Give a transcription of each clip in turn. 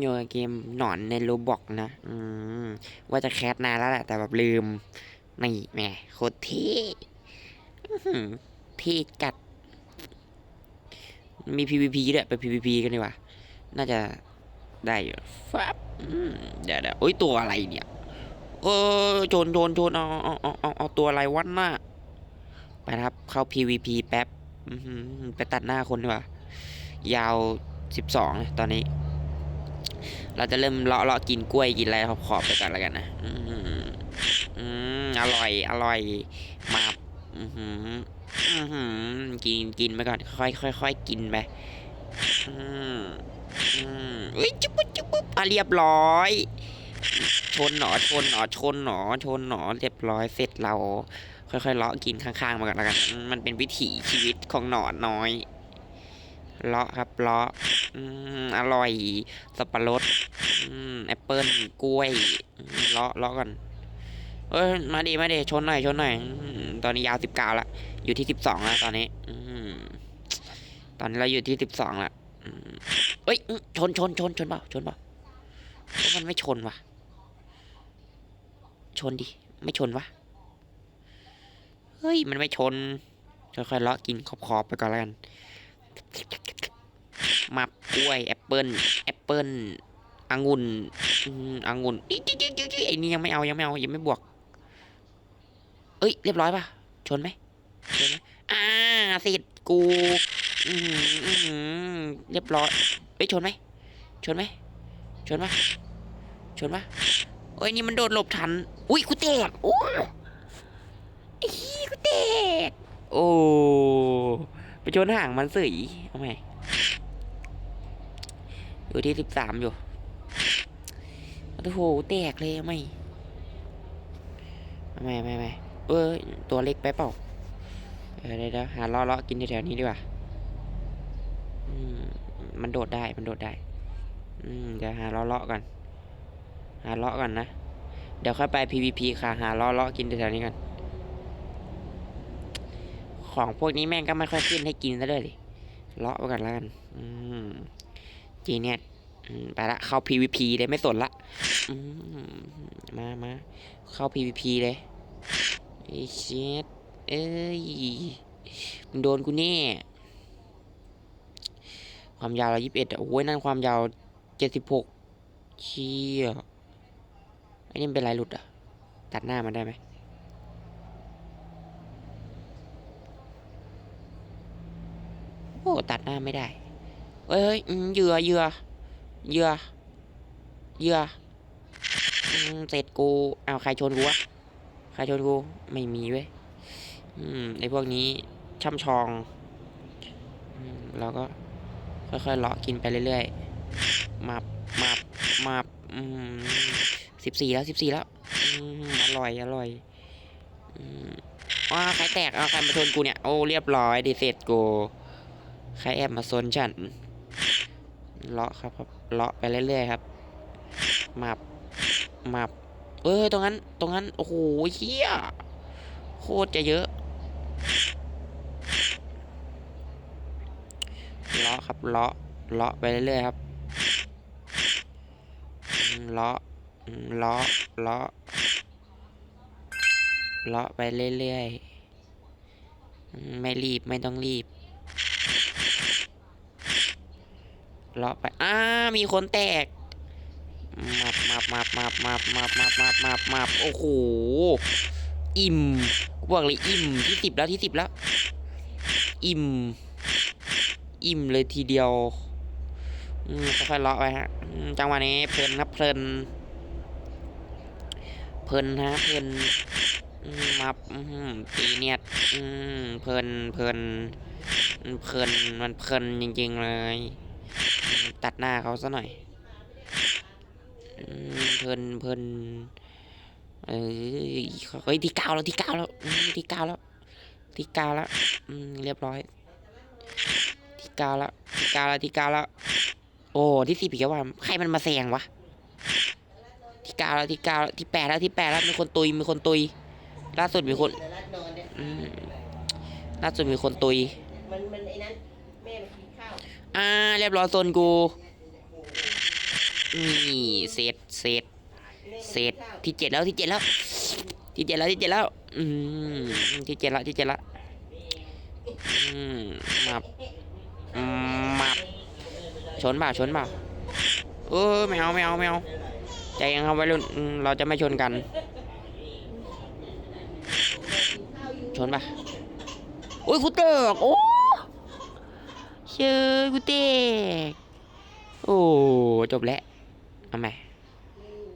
อยู่เกมหนอนในโรบอกนะอืมว่าจะแคสนานแล้วแหละ แต่แบบลืม นี่แหมโคตรเท่อื้อหือเท่จัด มี PVP ด้วยไป PVP กันดีกว่า น่าจะได้อยู่ฟับเดี๋ยวเดี๋ยวโอ้ยตัวอะไรเนี่ย เออโจนโจนโจนเอาเอาเอาเอาเอาตัวอะไรวันน่ะไปครับ เข้า PVP แป๊บไปตัดหน้าคนดีกว่า ยาวสิบสองตอนนี้ เราจะเริ่มเลาะเลาะกินกล้วยกินอะไรขอบขอบไปกันแล้วกันนะอืมอืมอร่อย อร่อยมาอือหืออือหือกินกินไปก่อนค่อยค่อยค่อยกินไปอืมอืมเอ้ยจุ๊บจุ๊บอะเรียบร้อยชนหนอชนหนอชนหนอชนหนอเรียบร้อยเสร็จเรา ค่อยๆเลาะกินข้างๆมาก่อนแล้วกันมมันเป็นวิถีชีวิตของหนอนน้อย เลาะครับเลาะอืมอร่อย สับปะรดอืมแอปเปิ้ลกล้วยเลาะเลาะก่อนเอ้ยมาดิมาดิชนหน่อยชนหน่อยตอนนี้ยาวสิบเก้าละอยู่ที่สิบสองล้วตอนนี้อตอนนี้เราอยู่ที่สิบสองละเอ้ยชนชนชนชนเปล่าชนเปล่ามันไม่ชนวะชนดิไม่ชนวะเฮ้ยมันไม่ชนค่อยๆเลาะกินขอบๆไปก่อนแล้วกัน มับกล้วยแอปเปิลแอปเปิลองุ่นองุ่นไอ้นี่ยังไม่เอายังไม่เอายังไม่บวก เอ้ยเรียบร้อยป่ะชนไหมชนไหมอ่าเสร็จกูเรียบร้อยเอ้ยชนไหมชนไหมชนปะชนปะโอ้ยนี่มันโดดหลบทัน อุ้ยกูแตกโอ้ยกูแตกโอ้ไปชนห่างมันสยเอาไหม อยู่ที่สิบสามอยู่ โอ้โห แตกเลยไม่ไม่ไม่ไม่เออตัวเล็กไปเปล่าเออเดี๋ยวหาล้อเลาะกินแถวๆนี้ดีกว่าอืมมันโดดได้มันโดดได้ อืมเดี๋ยวหาล้อเลาะก่อนหาเลาะก่อนนะ เดี๋ยวค่อยไป PVP ค่ะ หาล้อเลาะกินแถวๆนี้กัน ของพวกนี้แม่งก็ไม่ค่อยขึ้นให้กินซะด้วยดิเลาะไปก่อนแล้วกัน อืม จีเนียไปละเข้า PVP เลยไม่สนละมามาเข้า PVP เลยไอ้เช็ดเอ้ยมึงโดนกูแน่ความยาวเรายี่สิบเอ็ดโอ้ยนั่นความยาวเจ็ดสิบหกเชี่ยไอ้นี่เป็นลายหลุดอะ ตัดหน้ามันได้ไหมโอ้ตัดหน้าไม่ได้ เอ้ยเฮ้ยอืมเหยื่อเหยื่อเหยื่อเหยื่อเสร็จกูเอาใครชนกูวะใครชนกูไม่มีเว้ยอืมไอพวกนี้ช่ำชองเราก็ค่อยๆเลาะกินไปเรื่อยๆมาบมาบมาบสิบสี่แล้วสิบสี่แล้วอร่อยอร่อยว้าใครแตกเอาใครมาชนกูเนี่ย โอ้เรียบร้อยดิเสร็จกู ใครแอบมาซนฉัน เลาะครับครับเลาะไปเรื่อยๆครับมับมับเอ้ยตรงนั้น ตรงนั้น โอ้โหเฮียโคตรจะเยอะเลาะครับเลาะเลาะไปเรื่อยๆครับเลาะเลาะเลาะเลาะไปเรื่อยๆไม่รีบไม่ต้องรีบ เลาะไปอ้ามีคนแตกมับมับมับมับมับมับมับมับมับมับโอ้โหอิ่มกูบอกเลยอิ่มที่สิบแล้วที่สิบแล้ว อิ่ม อิ่มเลยทีเดียวอืมค่อยๆเลาะไปฮะจังหวะนี้เพลินครับเพลิน เพลินฮะเพลินมับตีเนียดอืมเพลินเพลินเพลินมันเพลินจริงๆเลย ตัดหน้าเขาซะหน่อยเพลินเพลินเอ้ยเฮ้ยที่เก้าแล้วที่เก้าแล้วที่เก้าแล้วที่เก้าแล้วเรียบร้อย ที่เก้าแล้วที่เก้าแล้วที่เก้าแล้ว โอ้ที่สี่ปีกว่าใครมันมาแซงวะที่เก้าแล้วที่เก้าแล้วที่แปดแล้วที่แปดแล้วมีคนตุยมีคนตุย ล่าสุดมีคนล่าสุดมีคนตุยมันมันไอ้นั้นแม่มันกินข้าว อ่าเรียบร้อยโซนกูนี่เศษเศษเศษที่เจ็ดแล้วที่เจ็ดแล้ว ที่เจ็ดแล้วที่เจ็ดแล้ว อืมที่เจ็ดแล้วที่เจ็ดแล้วอืมมาอืมมาชนเปล่าชนเปล่าเออไม่เอาไม่เอาไม่เอาใจย็นครับวัยรุ่นเราจะไม่ชนกัน ชนปะโอ้ยกูเตกโอ้ เชื่อกูเตกโอ้จบแล้วเอาใหม่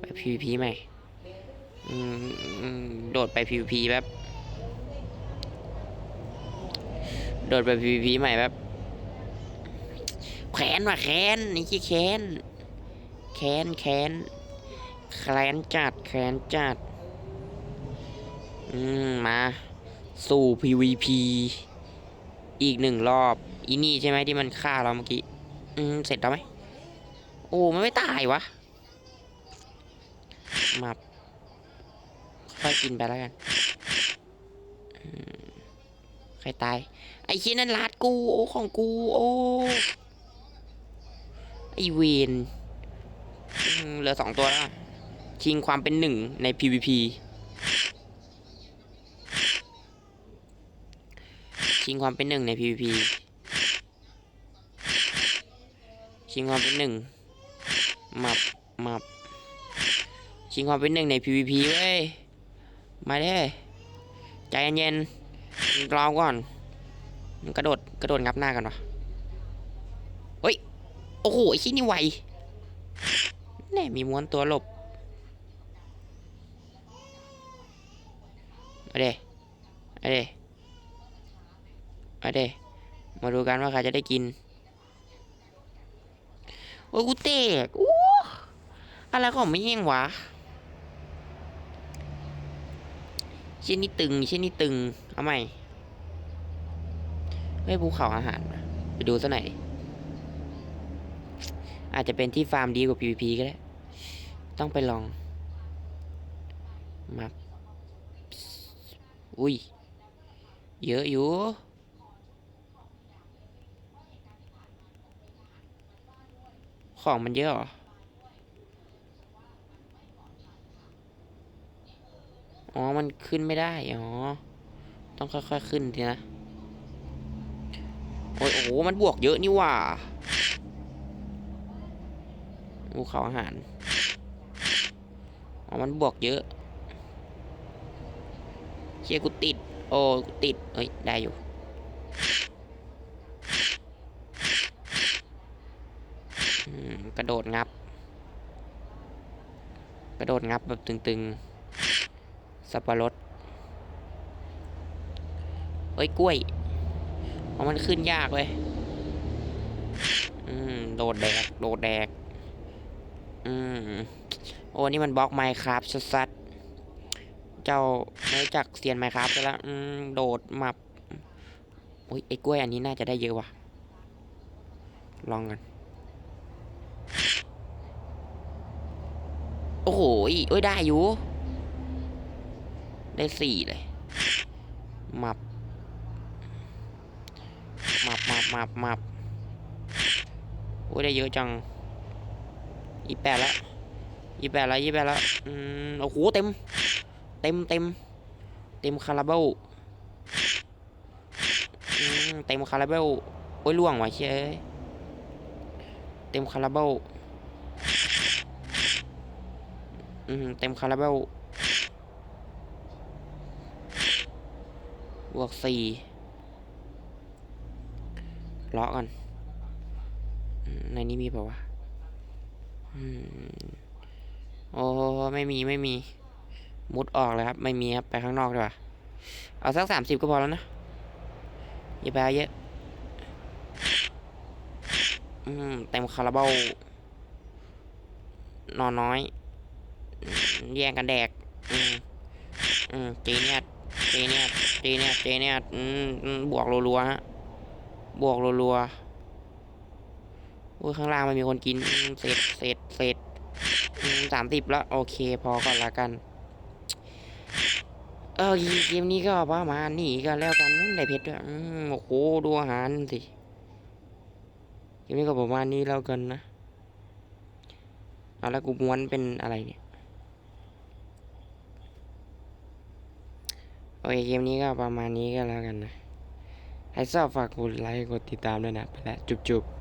ไป PVP ใหม่โดดไป PVP แบบโดดไป PVP ใหม่แบบแขนว่ะแขนนี่คือแขนแขนแขนแขนจัดแขนจัดอืมมา สู่ PVP อีกหนึ่งรอบ อีนี่ใช่ไหมที่มันฆ่าเราเมื่อกี้ อืม เสร็จแล้วไหม โอ้มันไม่ตายวะ มาค่อยกินไปแล้วกัน ใครตาย ไอ้ชิ้นนั้นลาดกู โอ้ ของกู โอ้ ไอเวนเหลือสองตัวแล้ว ชิงความเป็นหนึ่งใน PVP ชิงความเป็นหนึ่งใน PVP ชิงความเป็นหนึ่งมับมับชิงความเป็นหนึ่งใน PVP เว้ย มาเด้ใจเย็นๆรอก่อน กระโดด กระโดดงับหน้ากันวะเฮ้ย โอ้โห ไอ้ชิ้นนี่ไวแน่มีม้วนตัวหลบมาเด้มาเด้มาเด้มาดูกันว่าใครจะได้กิน อ้ยกูเตกอู้อะไรของไม่แห้งวะเชิ้นนี้ตึงเชิ้นนี้ตึง เอาใหม่เฮ้ยภูเขาอาหาร ไปดูซะหน่อย อาจจะเป็นที่ฟาร์มดีกว่า PVP ก็ได้ ต้องไปลองมาอุ้ย เยอะอยู่ ของมันเยอะหรอ อ๋อ มันขึ้นไม่ได้ อ๋อ ต้องค่อยๆขึ้นทีนะ โอ้ยโอ้โหมันบวกเยอะนี่ว่าภูเขาอาหาร อ๋อ มันบวกเยอะ เชี่ยกูติด โอ้กูติด เอ้ย ได้อยู่ อืม กระโดดงับ กระโดดงับแบบตึงๆ สับปะรดเอ้ยกล้วยเพราะมันขึ้นยากเลยอืมโดดแดก โดดแดก อืม โอ้ นี่มันบล็อกไมค์ครับสัดๆเจ้าไม่จักเซียนไมค์ครับไปแล้ว อืม โดดมาโอ้ยไอ้กล้วยอันนี้น่าจะได้เยอะว่ะ ลองกัน โอ้โหอีเอ้ยได้อยู่ ได้สี่เลย มับ มับมับมับมับโอ้ยได้เยอะจังอีแปดละยี่แปดละยี่แปดละอืมโอ้โหเต็ม เต็มเต็ม เต็มคาราเบลอืมเต็มคาราเบลโอ้ยล่วงว่ะเชยเต็มคาราเบล อืมเต็มคาราเบลบวกสี่เลาะกันในนี้มีเปล่าวะโอ้ไม่มีไม่มี มุดออกเลยครับ ไม่มีครับ ไปข้างนอกดีกว่า เอาสักสามสิบก็พอแล้วนะอย่าไปเอาเยอะ อืมเต็มคาราเบลนอนน้อย แย่งกันแดก อืมอืมเจเนียดเจเนียดเจเนียดเจเนียอืมบวกรัวๆฮะบวกรัวๆโอ้ยข้างล่างมันมีคนกินอืมเศษเศษเศษสามสิบแล้ว โอเคพอก่อนละกัน เออเกมนี้ก็ประมาณนี้ก็แล้วกันได้เพชรด้วยอืมโอ้โหดูอาหารสิเกมนี้ก็ประมาณนี้แล้วกันนะเอาแล้วกูม้วนเป็นอะไรเนี่ย อเคเกมนี้ก็ประมาณนี้ก็แล้วกันนะใครชอบฝากกดไลค์กดติดตามด้วยนะ ไปแล้วจุบๆ